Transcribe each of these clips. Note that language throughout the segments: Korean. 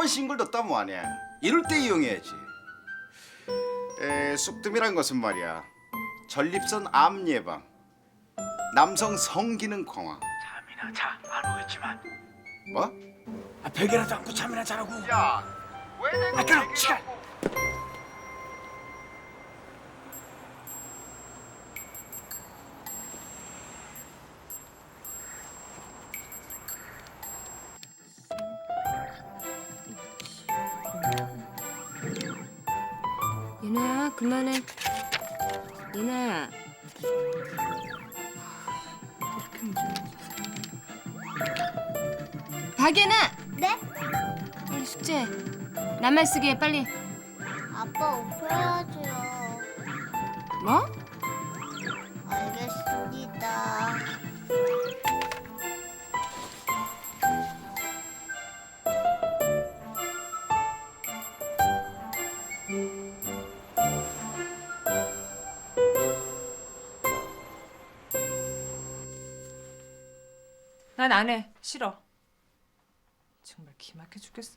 돌아온 싱글도 따 뭐하냐 이럴 때 이용해야지 에, 쑥뜸이란 것은 말이야 전립선 암 예방 남성 성기능 강화 잠이나 자. 안 오겠지만. 뭐? 아, 베개라도 안고 잠이나 자라고. 야 왜 내가 아, 그럼 시간. 그만해 예나야 박예나 네? 빨리 숙제 낱말 쓰기 해 빨리 아빠 웃어야지요. 뭐? 난 안 해. 싫어. 정말 기막혀 죽겠어.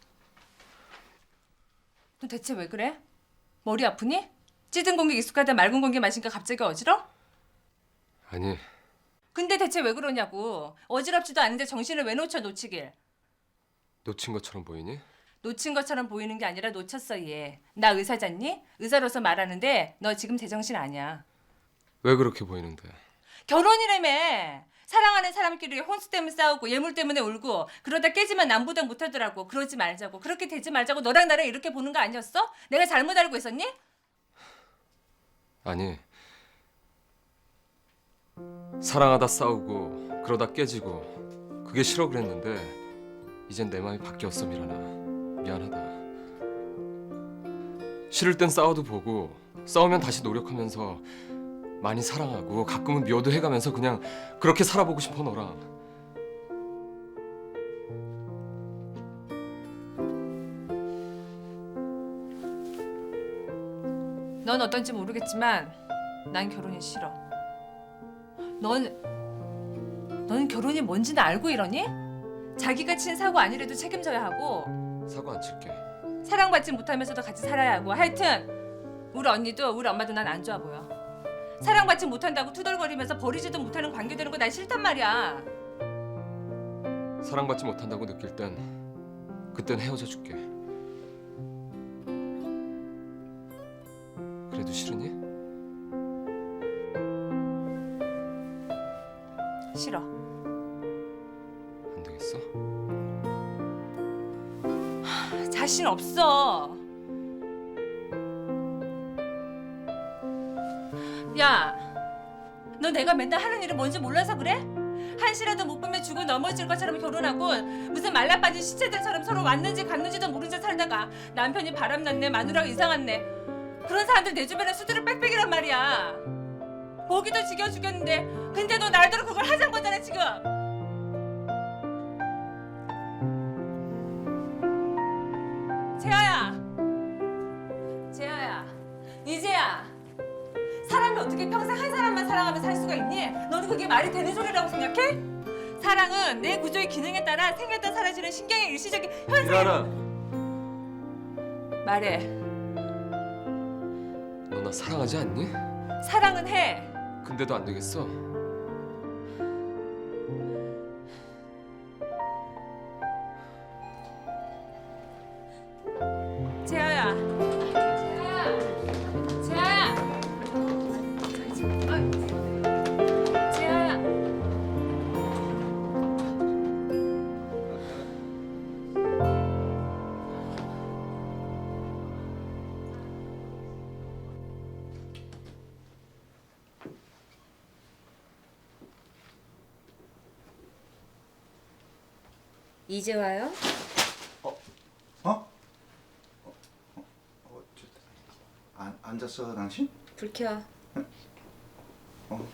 너 대체 왜 그래? 머리 아프니? 찌든 공기 익숙하다 맑은 공기 마시니까 갑자기 어지러? 아니 근데 대체 왜 그러냐고. 어지럽지도 않은데 정신을 왜 놓쳐 놓치길. 놓친 것처럼 보이니? 놓친 것처럼 보이는 게 아니라 놓쳤어 얘. 나 의사잖니? 의사로서 말하는데 너 지금 제정신 아니야. 왜 그렇게 보이는데? 결혼이라며. 사랑하는 사람끼리 혼수 때문에 싸우고 예물 때문에 울고 그러다 깨지면 남보다 못하더라고. 그러지 말자고. 그렇게 되지 말자고 너랑 나랑 이렇게 보는 거 아니었어? 내가 잘못 알고 있었니? 아니 사랑하다 싸우고 그러다 깨지고 그게 싫어 그랬는데 이젠 내 마음이 바뀌었어 미란아 미안하다 싫을 땐 싸워도 보고 싸우면 다시 노력하면서 많이 사랑하고 가끔은 미워도 해가면서 그냥 그렇게 살아보고 싶어 너랑 넌 어떤지 모르겠지만 난 결혼이 싫어. 넌 너는 결혼이 뭔지는 알고 이러니? 자기가 친 사고 아니래도 책임져야 하고 사고 안 칠게 사랑받지 못하면서도 같이 살아야 하고 하여튼 우리 언니도 우리 엄마도 난 안 좋아 보여. 사랑받지 못한다고 투덜거리면서 버리지도 못하는 관계 되는 거 난 싫단 말이야. 사랑받지 못한다고 느낄 땐 그땐 헤어져 줄게 그래도 싫으니? 싫어. 안 되겠어? 자신 없어. 야, 너 내가 맨날 하는 일이 뭔지 몰라서 그래? 한시라도 못 보면 죽고 넘어질 것처럼 결혼하고 무슨 말라 빠진 시체들처럼 서로 왔는지 갔는지도 모른 채 살다가 남편이 바람났네 마누라가 이상했네. 그런 사람들 내 주변에 수두룩 빽빽이란 말이야. 보기도 지겨워 죽겠는데. 근데 너 날대로 그걸 하자는 거잖아 지금 어떻게 평생 한 사람만 사랑하며 살 수가 있니? 너는 그게 말이 되는 소리라고 생각해? 사랑은 내 구조의 기능에 따라 생겼다 사라지는 신경의 일시적인 현상 미란아 말해 너 나 사랑하지 않니? 사랑은 해 근데도 안 되겠어? 이제 와요? 어? 어, 저, 안, 앉았어 당신? 불 켜. 어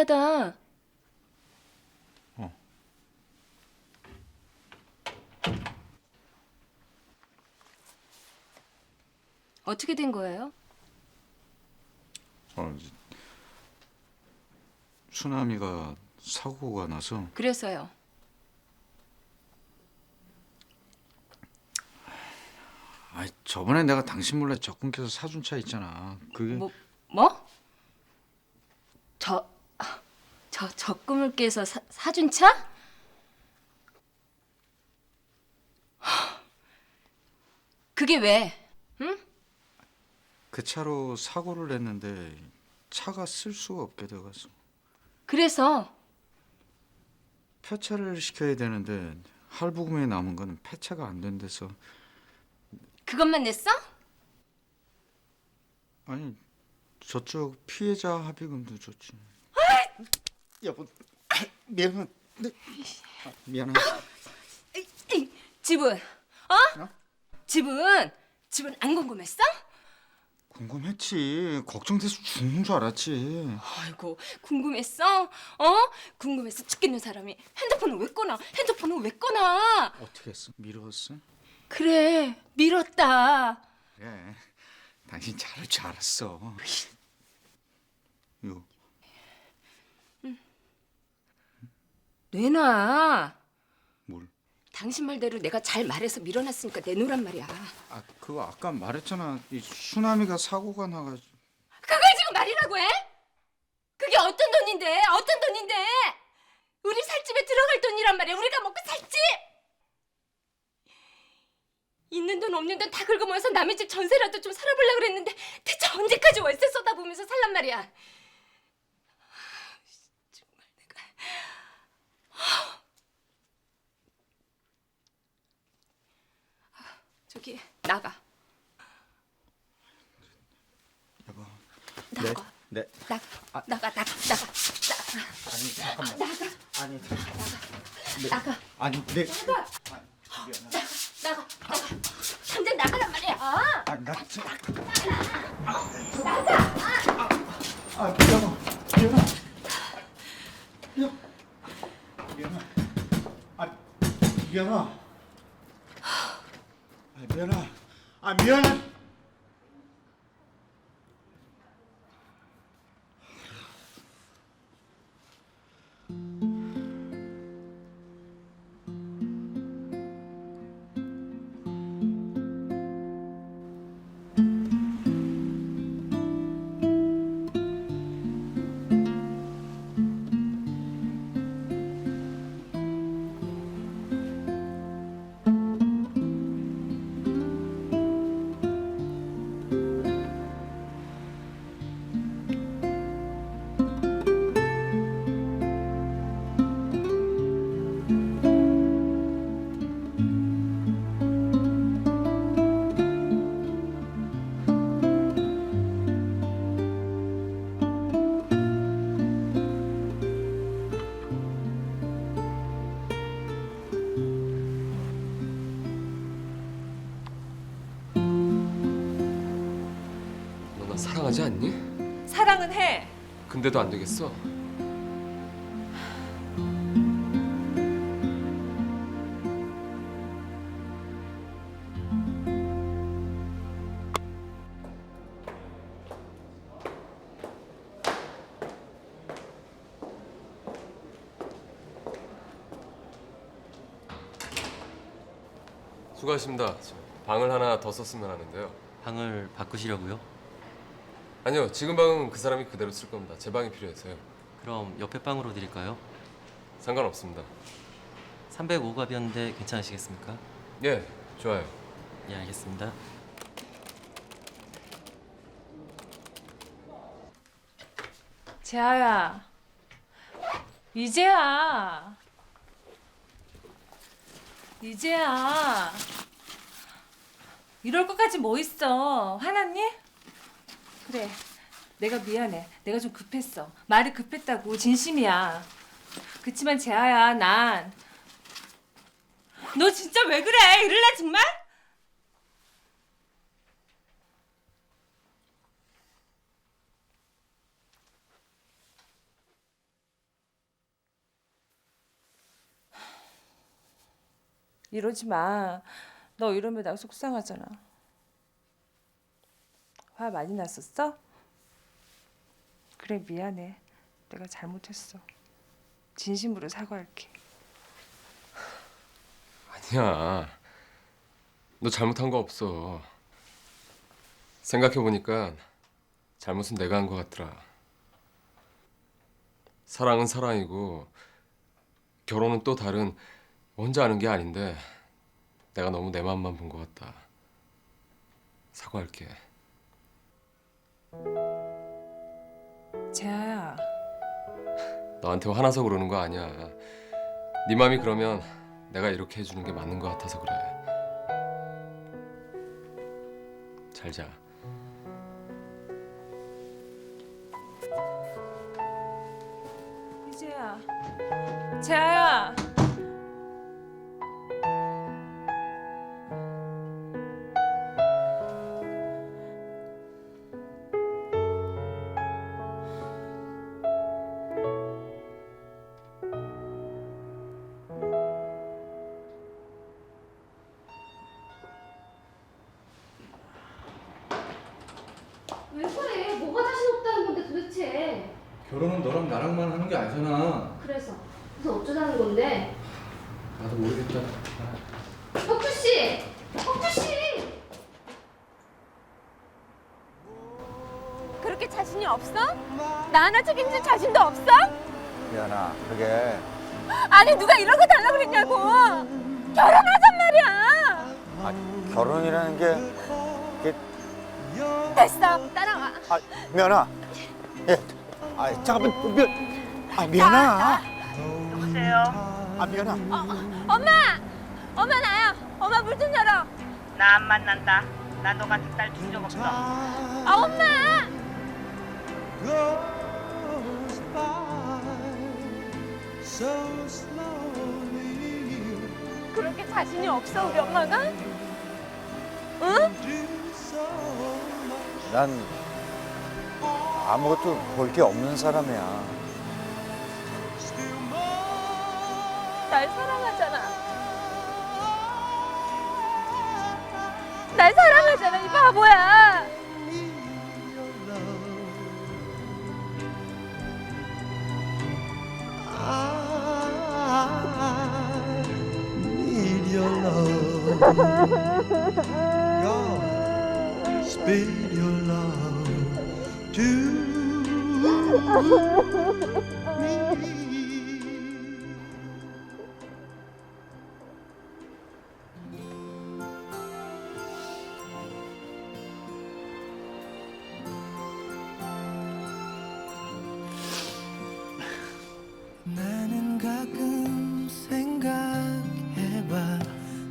문 닫아. 어떻게 된 거예요? 어, 수나미가 사고가 나서 그래서요. 아 저번에 내가 당신 몰래 적금켜서 사준 차 있잖아. 그게 뭐 뭐? 저, 아, 저 적금을 깨서 사, 사준 차? 그게 왜? 그 차로 사고를 냈는데 차가 쓸 수가 없게 돼가서 그래서 폐차를 시켜야 되는데 할부금에 남은 거는 폐차가 안 된대서 그것만 냈어? 아니 저쪽 피해자 합의금도 줬지. 여보 미안해. 아, 미안해. 이, 집은 어? 집은 집은 안 궁금했어? 궁금했지. 걱정돼서 죽는 줄 알았지. 아이고 궁금했어? 어? 궁금해서 죽겠는 사람이 핸드폰을 왜 꺼나? 핸드폰을 왜 꺼나? 어떻게 했어? 미뤘어? 그래 밀었다. 그래. 당신 잘할 줄 알았어. 요. 내놔. 뭘? 당신 말대로 내가 잘 말해서 밀어놨으니까 내놓으란 말이야. 아 그거 아까 말했잖아. 이 수나미가 사고가 나가지고. 그걸 지금 말이라고 해? 그게 어떤 돈인데? 어떤 돈인데? 우리 살 집에 들어갈 돈이란 말이야. 우리가 먹고 살 집. 있는 돈 없는 돈 다 긁어모아서 남의 집 전세라도 좀 살아보려 그랬는데 대체 언제까지 월세 쏟아보면서 살란 말이야. 정말 내가 저기 나가 여보. 나가 네. 나가 나가 나가 나가 아니 잠깐만. 나가. 아니. 나가 아니 네. 나가 나가 나가 당장 나가란 말이야 아, 나 진- 아, 미안아. 미안아. 미안. 미안아. 아, 미안아. 아, 미안아. 아, 미 나 사랑하지 않니? 사랑은 해. 근데도 안 되겠어. 수고하십니다. 방을 하나 더 썼으면 하는데요. 방을 바꾸시려고요? 아니요, 지금 방은 그 사람이 그대로 쓸 겁니다. 제 방이 필요해서요. 그럼 옆에 방으로 드릴까요? 상관없습니다. 305갑이었는데 괜찮으시겠습니까? 예, 좋아요. 예, 알겠습니다. 재아야. 이제야. 이제야. 이럴 것까지 뭐 있어? 화났니? 그래. 내가 미안해. 내가 좀 급했어. 말이 급했다고. 진심이야. 그치만 재하야, 난. 너 진짜 왜 그래? 이럴래, 정말? 이러지 마. 너 이러면 나 속상하잖아. 화 많이 났었어? 그래 미안해. 내가 잘못했어. 진심으로 사과할게. 아니야. 너 잘못한 거 없어. 생각해 보니까 잘못은 내가 한 거 같더라. 사랑은 사랑이고 결혼은 또 다른 혼자 하는 게 아닌데 내가 너무 내 맘만 본거 같다. 사과할게. 재하야. 너한테 화나서 그러는 거 아니야. 네 맘이 그러면 내가 이렇게 해주는 게 맞는 거 같아서 그래. 잘 자. 이제야. 재하야. 결혼은 너랑 나랑만 하는 게 아니잖아. 그래서 그래서 어쩌자는 건데? 나도 모르겠다. 혁주 씨, 혁주 씨. 그렇게 자신이 없어? 나 하나 책임질 자신도 없어? 미안아 그게 아니 누가 이런 거 달라고 그랬냐고. 결혼하잔 말이야. 아, 결혼이라는 게 됐어, 따라와. 아 미안아 예. 아 잠깐만 미, 아 미안아 여보세요? 아 미안아 엄마, 엄마 나야. 엄마 물 좀 열어. 나 안 만난다. 나 너 같은 딸준적 없어. 아 엄마. 그렇게 자신이 없어 우리 엄마가? 응? 난 아무것도 볼 게 없는 사람이야 날 사랑하잖아. 날 사랑하잖아 이 바보야. need your love. God, speed your love to. 나는 가끔 생각해봐.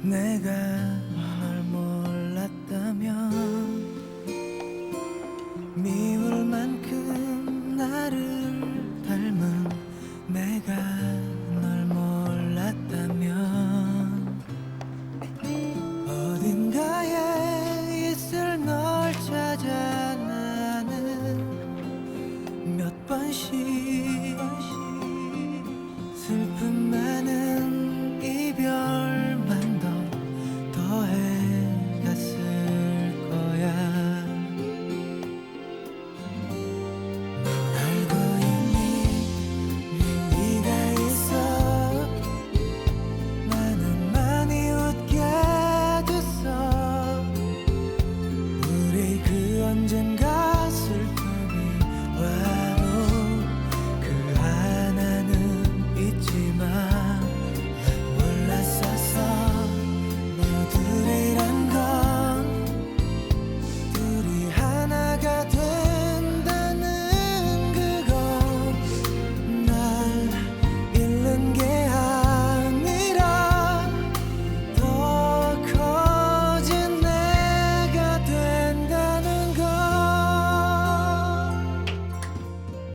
내가